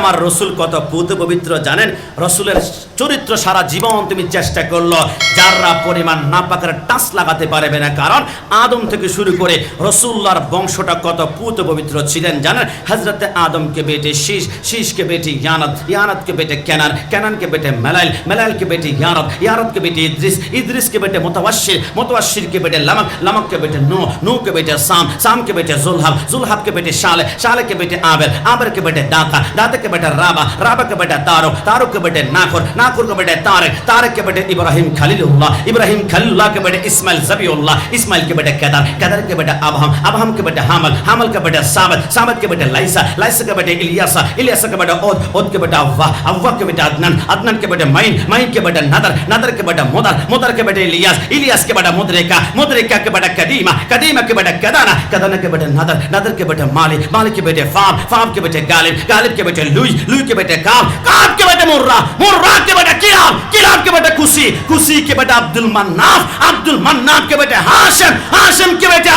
আমার রসুল কত পুত পবিত্র জানেন? রসুলের চরিত্র সারা জীবন তুমি চেষ্টা করল। জাররা পরিমাণ নাপাকের টাচ লাগাতে পারবে না, কারণ আদম থেকে শুরু করে রসুল্লার বংশটা কত পুত পবিত্র ছিলেন জানেন? হজরতে আদমকে বেটে শীষ, শীষকে বেটি ইয়ানত, ইয়ানতকে বেটে কেনান ক্যানানকে বেটে মেলাইল, মেলাইলকে বেটে ইয়ানত ইয়ারতকে বেটে ইদ্রিস, ইদ্রিসকে বেটে মোতাবাসির মোতাবাসিরকে বেটে লামক, লামককে বেটে নো নোকে বেটে সাম, সামকে বেটে জুলহাব, জুলহাবকে বেটে শালে, শালেকে বেটে আবের আবেরকে বেটে দাতা, দাতাকে বেটে রাবা, রাবাকে বেটে তারক, তারককে বেটে নাকর নাকরকে বেটে তারেক, তারেককে বেটে ইব্রাহিম খালিল बेटे इब्राहिम खलीलुल्लाह के बेटे इस्माइल जबीउल्लाह इस्माइल के बेटे कदर कदर के बेटे अबहम अबहम के बेटे हामल हामल के बेटे साबत साबत के बेटे लाइसा लाइसा के बेटे इलियासा इलियासा के बेटे ओद ओद के बेटे अव्वा अव्वा के बेटे अदनन अदनन के बेटे माइन माइन के बेटे नदर नदर के बेटे मुदर मुदर के बेटे इलियास इलियास के बेटे मुद्रिका मुद्रिका के बेटे कदीमा कदीमा के बेटे कदाना कदाना के बेटे नदर नदर के बेटे मालिक मालिक के बेटे फाम फाम के बेटे गालिब गालिब के बेटे लुई लुई के बेटे काम काम के बेटे मुर्रा मुर्रा के बेटे किराम किराम के बेटे खुशी खुशी के अब्दुल मन्नाफ अब्दुल मन्नाफ के बेटे हाशिम हाशिम के बेटे अब्दुल मुत्तलिब